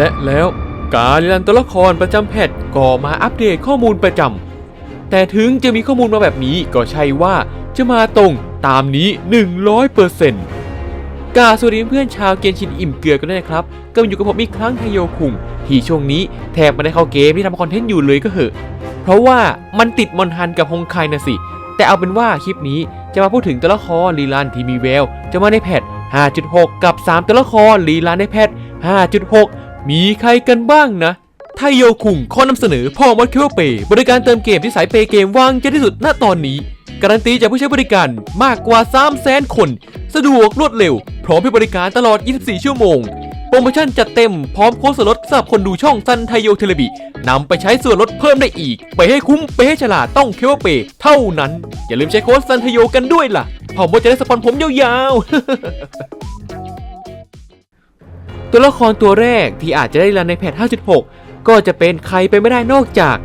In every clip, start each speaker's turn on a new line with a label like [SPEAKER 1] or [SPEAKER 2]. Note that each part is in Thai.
[SPEAKER 1] และแล้วการลันตัวละครประจำแพทก็มาอัปเดตข้อมูลประจำ แต่ถึงจะมีข้อมูลมาแบบนี้ก็ใช่ว่าจะมาตรงตามนี้ 100%กาสวัสดีเพื่อนชาวเกียนชินอิ่มเกลือกันด้วยนะครับ ก็มาอยู่กับผมอีกครั้งไทโยคุงที่ช่วงนี้แทบไม่ได้เข้าเกมที่ทำคอนเทนต์อยู่เลยก็เหอะ เพราะว่ามันติดมอนฮันกับฮงไคนะสิ แต่เอาเป็นว่าคลิปนี้จะมาพูดถึงตัวละครลีลานที่มีแววจะมาในแพท5.6 กับ 3 ตัวละครลีลานในแพท5.6 มีใครกันบ้างนะไทโยคุงขอนำเสนอพ่อมดคิวเปย์บริการเติมเกมที่สายเปย์เกมว่างใจที่สุดณตอนนี้ การันตีจากผู้ใช้บริการมากกว่า 3 0 0 0 0 0คน สะดวกรวดเร็ว พร้อมให้บริการตลอด 24 ชั่วโมง โปรโมชั่นจัดเต็มพร้อมโค้ดส่วนลดสำหรับคนดูช่องซันไทโยเทเลบินำไปใช้ส่วนลดเพิ่มได้อีก ไปให้คุ้มไปให้ฉลาดต้องเควเปย์เท่านั้น อย่าลืมใช้โค้ดซันไทโยกันด้วยล่ะผมว่าจะได้สปอนผมยาวๆ ตัวละครตัวแรกที่อาจจะได้รันในแพท 5.6 ก็จะเป็นใครไปไม่ได้นอกจาก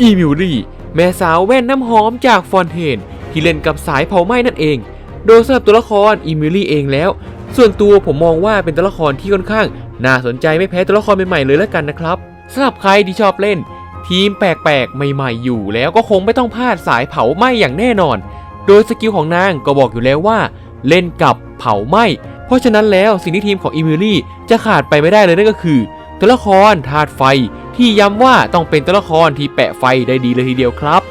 [SPEAKER 1] อีมิลลี่แม่สาวแว่นน้ำหอมจากฟอนเทนที่เล่นกับสายเผาไหม้นั่นเอง โดยสำหรับตัวละครอีมิลลี่เองแล้ว ส่วนตัวผมมองว่าเป็นตัวละครที่ค่อนข้าง น่าสนใจไม่แพ้ตัวละครใหม่ๆเลยแล้วกันนะครับสำหรับใครที่ชอบเล่น ทีมแปลกๆ ใหม่ๆ อยู่แล้วก็คงไม่ต้องพลาดสายเผาไหม้อย่างแน่นอน โดยสกิลของนางก็บอกอยู่แล้วว่า เล่นกับเผาไหม้ เพราะฉะนั้นแล้วสิ่งที่ทีมของอีมิลี่จะขาดไปไม่ได้เลยนั่นก็คือ ตัวละครธาตุไฟที่ย้ำว่าต้องเป็นตัวละครที่แปะไฟได้ดีเลยทีเดียวครับ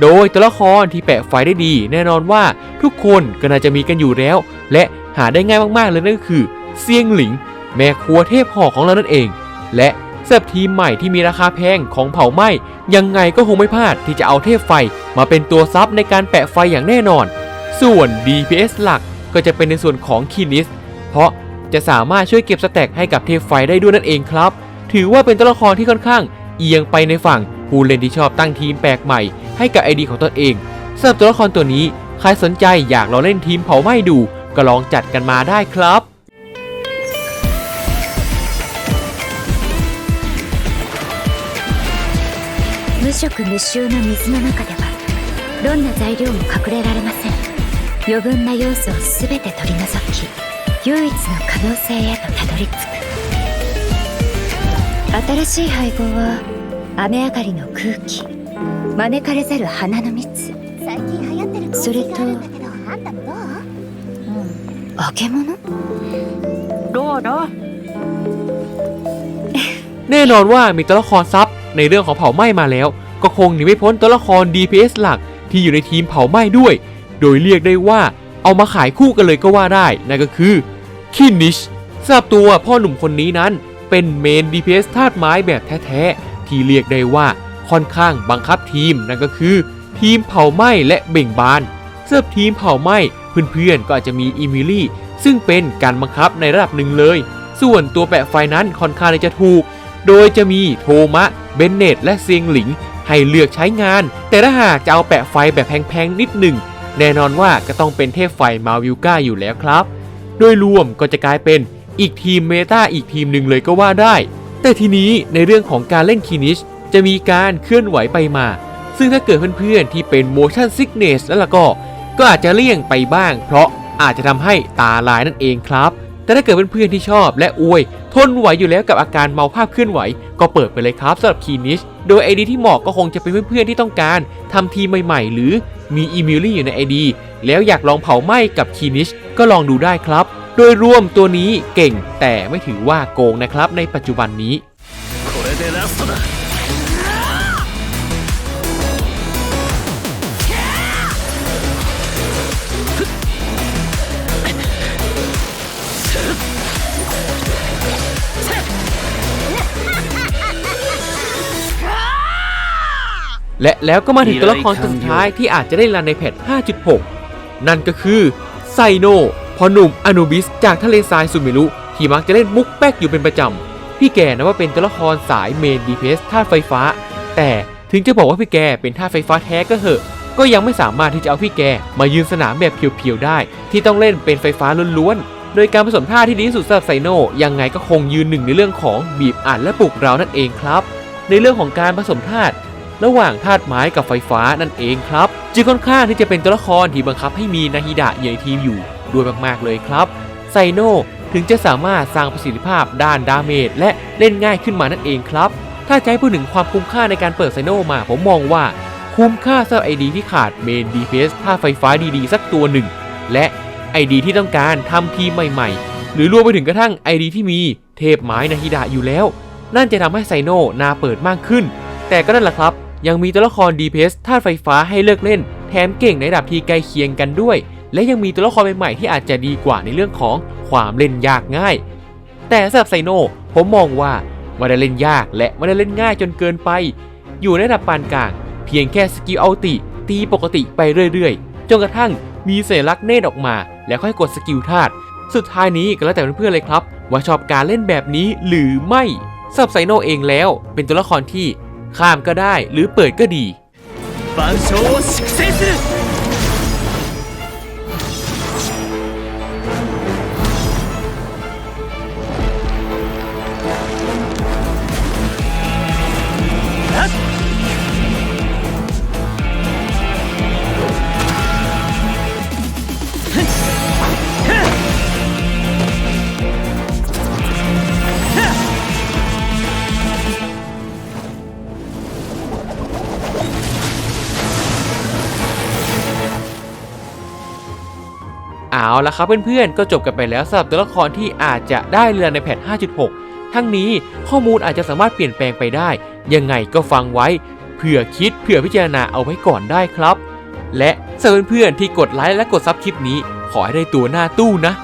[SPEAKER 1] โดยตัวละครที่แปะไฟได้ดี แน่นอนว่าทุกคนก็น่าจะมีกันอยู่แล้ว และหาได้ง่ายมากๆเลยนั่นก็คือเซียงหลิง แม่ครัวเทพหอกของเรานั่นเอง และสำหรับทีมใหม่ที่มีราคาแพงของเผาไหม้ยังไงก็คงไม่พลาดที่จะเอาเทพไฟมาเป็นตัวซับในการแปะไฟอย่างแน่นอน ส่วน DPS หลัก ก็จะเป็นในส่วนของคินิส เพราะจะสามารถช่วยเก็บสแต็กให้กับเทพไฟได้ด้วยนั่นเองครับ ถือว่าเป็นตัวละครที่ค่อนข้าง เอียงไปในฝั่งผู้เล่นที่ชอบตั้งทีมแปลกใหม่ ให้กับไอดีของตนเองสำหรับตัวละครตัวนี้ ใครสนใจอยากลองเล่นทีมเผาไหม้ดู ก็ลองจัดกันมาได้ครับ
[SPEAKER 2] 無色無臭の水の中ではどんな材料も隠れられません 余分な要素を全て取り除き唯一の可能性へとたどり着く新しい配合は雨上がりの空気招かれざる花の蜜
[SPEAKER 3] 最近流行ってる
[SPEAKER 2] それと
[SPEAKER 3] 香水があるんだけどあんたもどう
[SPEAKER 2] 揚げ物
[SPEAKER 3] どうどう
[SPEAKER 1] แน่นอนว่ามีตัวละครซับในเรื่องของเผาไหม้มาแล้ว ก็คงหนีไม่พ้นตัวละคร DPS หลักที่อยู่ในทีมเผาไหม้ด้วย โดยเรียกได้ว่าเอามาขายคู่กันเลยก็ว่าได้ นั่นก็คือคินิชสำหรับตัวพ่อหนุ่มคนนี้นั้นเป็นเมน DPS ธาตุไม้แบบแท้ๆ ที่เรียกได้ว่าค่อนข้างบังคับทีม นั่นก็คือ ทีมเผาไหม้และเบ่งบานสำหรับทีมเผาไหม้เพื่อนๆก็อาจจะมีอีมิลี่ ซึ่งเป็นการบังคับในระดับหนึ่งเลย ส่วนตัวแปะไฟนั้นค่อนข้างจะถูก โดยจะมีโทมะเบนเนตและเซียงหลิง ให้เลือกใช้งาน แต่ถ้าหากจะเอาแปะไฟแบบแพงๆนิดหนึ่ง แน่นอนว่าก็ต้องเป็นเทพไฟมาวิลก้าอยู่แล้วครับ โดยรวมก็จะกลายเป็นอีกทีมเมตาอีกทีมหนึ่งเลยก็ว่าได้ แต่ทีนี้ในเรื่องของการเล่นคินิชจะมีการเคลื่อนไหวไปมา ซึ่งถ้าเกิดเพื่อนๆที่เป็น motion sickness แล้วล่ะก็ ก็อาจจะเลี่ยงไปบ้าง เพราะอาจจะทำให้ตาลายนั่นเองครับ แต่ถ้าเกิดเพื่อนๆที่ชอบและอวย ทนไหวอยู่แล้วกับอาการเมาภาพเคลื่อนไหว ก็เปิดไปเลยครับสำหรับคีนิชโดยไอดีที่เหมาะก็คงจะเป็นเพื่อนๆที่ต้องการทำทีใหม่ ๆ หรือ มีอีมิลี่อยู่ในไอดีแล้วอยากลองเผาไหม้กับคีนิชก็ลองดูได้ครับ โดยรวมตัวนี้เก่งแต่ไม่ถือว่าโกงนะครับในปัจจุบันนี้ และแล้วก็มาถึงตัวละครสุดท้ายที่อาจจะได้รันในแพท 5.6 นั่นก็คือไซโนพอหนุ่มอนูบิสจากทะเลทรายสุเมรุที่มักจะเล่นมุกแป๊กอยู่เป็นประจำ พี่แกนะว่าเป็นตัวละครสายเมนดีเพสธาตุไฟฟ้า แต่ถึงจะบอกว่าพี่แกเป็นธาตุไฟฟ้าแท้ก็เหอะ ก็ยังไม่สามารถที่จะเอาพี่แกมายืนสนามแบบเพียวๆได้ ที่ต้องเล่นเป็นไฟฟ้าล้วนๆ โดยการผสมท่าที่ดีที่สุดสำหรับไซโนยังไงก็คงยืนหนึ่งในเรื่องของบีบอัดและปลุกเรานั่นเองครับ ในเรื่องของการผสมธาตุ ระหว่างธาตุไม้กับไฟฟ้านั่นเองครับ จึงค่อนข้างที่จะเป็นตัวละครที่บังคับให้มีนาฮิดะอยู่ในทีมอยู่ด้วยมากๆเลยครับไซโนถึงจะสามารถสร้างประสิทธิภาพด้านดาเมจและเล่นง่ายขึ้นมานั่นเองครับ ถ้าจะให้พูดถึงความคุ้มค่าในการเปิดไซโนมาผมมองว่าคุ้มค่าสำหรับไอดีที่ขาดเมน DPS ท่าไฟฟ้าดีๆ สักตัวหนึ่ง และไอดีที่ต้องการทำทีมใหม่ๆ หรือรวมไปถึงกระทั่งไอดีที่มีเทพไม้นาฮิดะอยู่แล้ว นั่นจะทำให้ไซโนน่าเปิดมากขึ้น แต่ก็นั่นแหละครับ ยังมีตัวละคร DPS ธาตุไฟฟ้าให้เลือกเล่น แถมเก่งในระดับที่ใกล้เคียงกันด้วย และยังมีตัวละครใหม่ๆที่อาจจะดีกว่าในเรื่องของความเล่นยากง่าย แต่สำหรับไซโนผมมองว่าไม่ได้เล่นยากและไม่ได้เล่นง่ายจนเกินไป อยู่ในระดับปานกลาง เพียงแค่สกิลเอัลติ ตีปกติไปเรื่อยๆ จนกระทั่งมีสัญลักษณ์เนตรออกมา แล้วค่อยกดสกิลธาตุสุดท้ายนี้ก็แล้วแต่เพื่อนๆเลยครับ ว่าชอบการเล่นแบบนี้หรือไม่สำหรับไซโนเองแล้ว เป็นตัวละครที่ ข้ามก็ได้หรือเปิดก็ดี เอาละครับเพื่อนๆ ก็จบกันไปแล้วสำหรับตัวละครที่อาจจะได้เรือในแพท 5.6 ทั้งนี้ข้อมูลอาจจะสามารถเปลี่ยนแปลงไปได้ ยังไงก็ฟังไว้ เผื่อคิดเผื่อพิจารณาเอาไว้ก่อนได้ครับ และสำหรับเพื่อนๆที่กดไลค์และกดซับคลิปนี้ ขอให้ได้ตัวหน้าตู้นะ